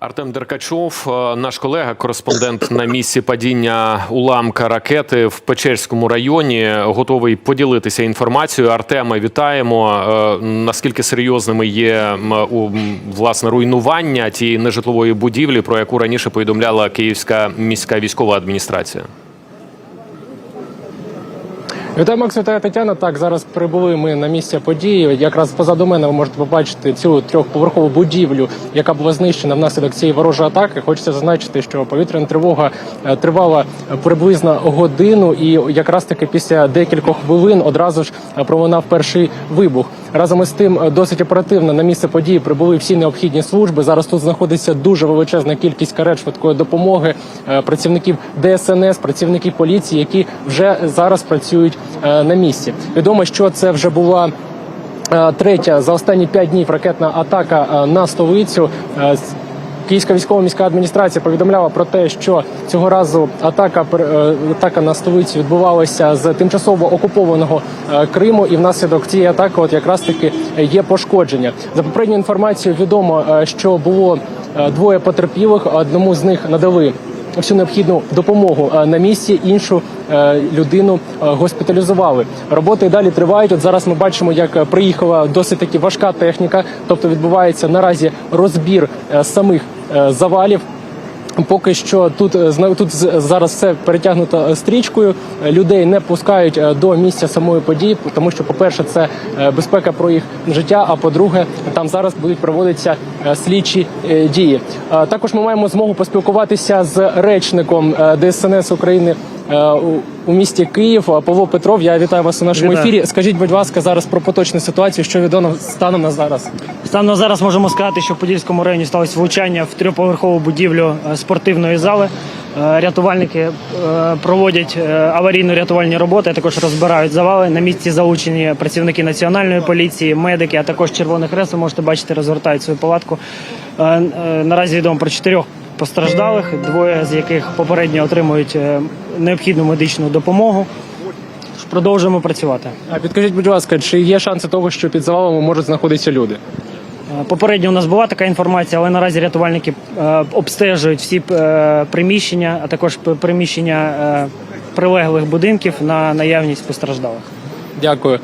Артем Деркачов, е, наш колега, кореспондент на місці падіння уламка ракети в Печерському районі, готовий поділитися інформацією. Артема вітаємо. Е, Наскільки серйозними є власне руйнування тієї нежитлової будівлі, про яку раніше повідомляла Київська міська військова адміністрація? Вітаю, Макс, вітаю Тетяна. Так, зараз прибули ми на місце події. Якраз позаду мене ви можете побачити цю трьохповерхову будівлю, яка була знищена внаслідок цієї ворожої атаки. Хочеться зазначити, що повітряна тривога е, тривала приблизно годину, і якраз таки після декількох хвилин одразу ж е, пролунав перший вибух. Разом із тим, е, досить оперативно на місце події прибули всі необхідні служби. Зараз тут знаходиться дуже величезна кількість карет швидкої допомоги, е, працівників ДСНС, працівників поліції, які вже зараз працюють е, на місці. Відомо, що це вже була. е, Третя за останні п'ять днів ракетна атака е, на столицю. Е, Київська військова міська адміністрація повідомляла про те, що цього разу атака е, атака на столицю відбувалася з тимчасово окупованого е, Криму, і внаслідок цієї атаки, от якраз таки є пошкодження. За попередньою інформацією, відомо, е, що було е, двоє потерпілих. Одному з них надали всю необхідну допомогу е, на місці. Іншу е, людину е, госпіталізували. Роботи далі тривають. От зараз ми бачимо, як приїхала досить таки важка техніка, тобто відбувається наразі розбір самих завалів. Поки що тут е, тут зараз все перетягнуто е, стрічкою. Е, Людей не пускають до місця самої події, тому що, по-перше, це безпека про їх життя. А по-друге, там зараз будуть проводитися слідчі дії. Також ми маємо змогу поспілкуватися з речником ДСНС України. Е, у- місті Київ Е, Павло Петров, я вітаю вас у нашому Вітаю. ефірі. Скажіть, будь ласка, зараз про поточну ситуацію, що відомо станом на зараз. Станом на зараз можемо сказати, що в Подільському районі сталося влучання в трьохповерхову будівлю е, спортивної зали. Рятувальники проводять аварійно-рятувальні роботи, а також розбирають завали. На місці залучені працівники національної поліції, медики, а також Червоний Хрест. Ви можете бачити, розгортають свою палатку. Наразі відомо про чотирьох постраждалих, двоє з яких попередньо отримують необхідну медичну допомогу. Продовжуємо працювати. А підкажіть, будь ласка, чи є шанси того, що під завалами можуть знаходитися люди? Е, Попередньо у нас була така інформація, але наразі рятувальники е, обстежують всі е, приміщення, а також приміщення прилеглих будинків на наявність постраждалих. Дякую.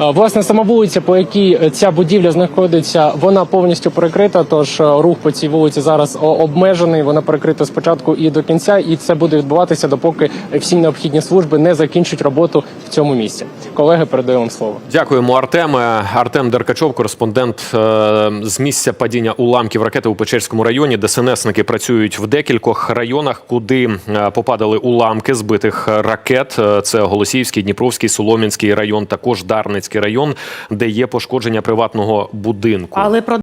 Е, Власне, сама вулиця, по якій е, ця будівля знаходиться, вона повністю перекрита. Тож е, рух по цій вулиці зараз обмежений. Вона перекрита спочатку і до кінця, і це буде відбуватися, допоки всі необхідні служби не закінчать роботу в цьому місці. Колеги, передаю вам слово. Дякуємо, Артеме. Артем Деркачов, кореспондент е, з місця падіння уламків ракети у Печерському районі. ДСНСники працюють в декількох районах, куди е, попадали уламки збитих ракет. Е, Це Голосіївський, Дніпровський, Солом'янський район, також Дарницький район, де є пошкодження приватного будинку. Але про